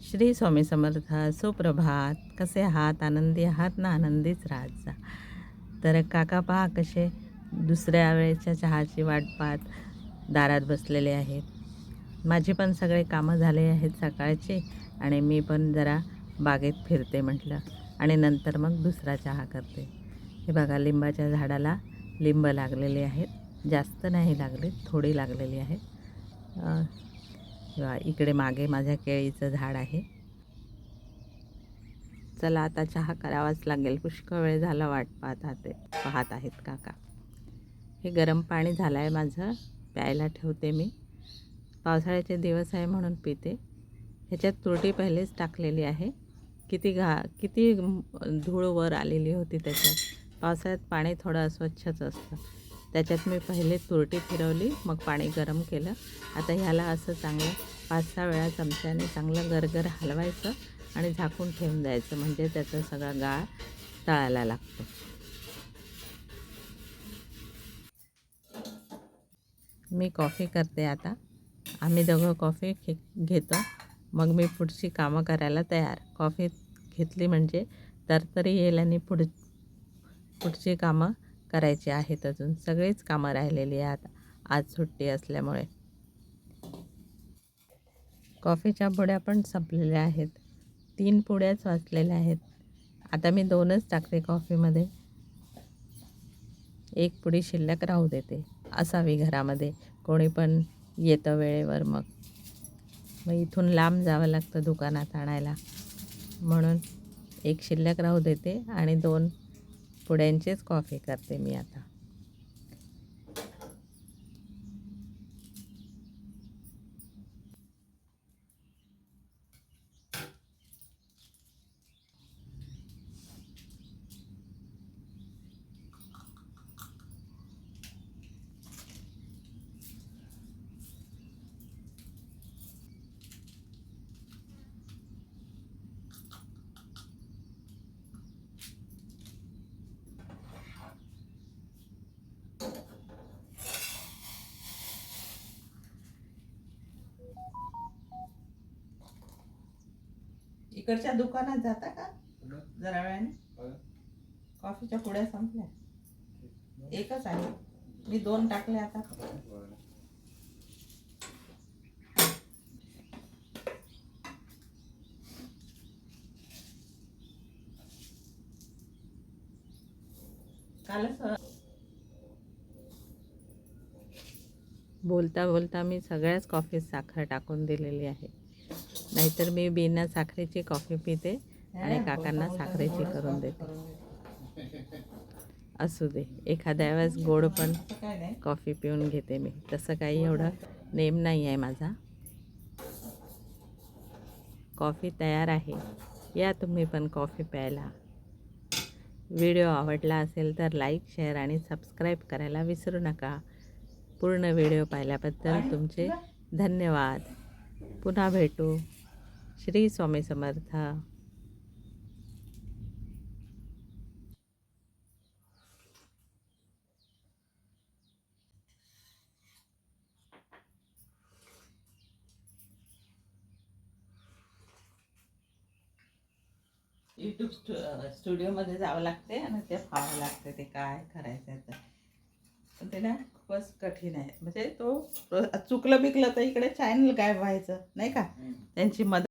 श्री स्वामी समर्थ सुप्रभात. कसे आहात? आनंदी आहात ना? आनंदीच राहत जा. तर काका पहा कसे दुसऱ्या वेळेच्या चहाची वाट पाहत दारात बसलेले आहेत. माझी पण सगळे कामं झाले आहेत सकाळचे आणि मी पण जरा बागेत फिरते म्हटलं आणि नंतर मग दुसरा चहा करते. हे बघा लिंबाच्या झाडाला लिंब लागलेले आहेत. जास्त नाही लागले थोडी लागलेली आहेत. इकडे मागे माझ्या केळीचं झाड आहे. चला आता चहा करावाच लागेल. पुष्कळ वेळ झाला वाट पाहत आहे पाहत आहेत काका. हे गरम पाणी झालं आहे माझं प्यायला ठेवते मी. पावसाळ्याचे दिवस आहे म्हणून पिते. ह्याच्यात तुरटी पहिलेच टाकलेली आहे. किती घा किती धूळ वर आलेली होती त्याच्यात. पावसाळ्यात पाणी थोडं अस्वच्छच असतं. त्याच्यात मी पहिले तुरटी फिरवली मग पाणी गरम केलं. आता ह्याला असं चांगलं पाच सहा वेळा चमच्याने चांगलं गरगर हलवायचं आणि झाकून ठेवून द्यायचं. म्हणजे त्याचा सगळा गाळ तळायला लागतो. मी कॉफी करते आता. आम्ही दोघं कॉफी घे घेतो. मग मी पुढची कामं करायला तयार. कॉफी घेतली म्हणजे तरतरी येईल आणि पुढ पुढची कामं करायचे आहेत अजून. सगळीच कामं राहिलेली आहेत आज सुट्टी असल्यामुळे. कॉफीच्या पुड्या पण संपलेल्या आहेत. तीन पुड्याच वाचलेल्या आहेत. आता मी दोनच टाकते कॉफीमध्ये. एक पुडी शिल्लक राहू देते. असावी घरामध्ये. कोणी पण येतं वेळेवर मग. मग इथून लांब जावं लागतं दुकानात आणायला. म्हणून एक शिल्लक राहू देते आणि दोन पुड्यांचीच कॉफी करते मी आता इकडच्या दुकानात जाता का? जरा वेळाने? कॉफीच्या पुड्या संपल्या. एकच आहे. मी दोन टाकले आता. कालच बोलता बोलता मी सगळ्याच कॉफीत साखर टाकून दिलेली आहे. नाहीतर मी बिना साखरेची कॉफी पिते आणि काकांना साखरेची करून देते. असू दे एखाद्या वेळेस गोड पण कॉफी पिऊन घेते मी. तसं काही एवढं नेम नाही आहे माझा. कॉफी तयार आहे. या तुम्ही पण कॉफी प्यायला. व्हिडिओ आवडला असेल तर लाईक शेअर आणि सबस्क्राईब करायला विसरू नका. पूर्ण व्हिडिओ पाहिल्याबद्दल तुमचे धन्यवाद. पुन्हा भेटू. श्री स्वामी समर्थ. यूट्यूब स्टु स्टुडिओमध्ये जावं लागते आणि ते पाहावं लागते ते काय करायचं तर पण ते ना खूपच कठीण आहे. म्हणजे तो चुकलं बिकलं तर इकडे चॅनल गायब व्हायचं नाही का? त्यांची मदत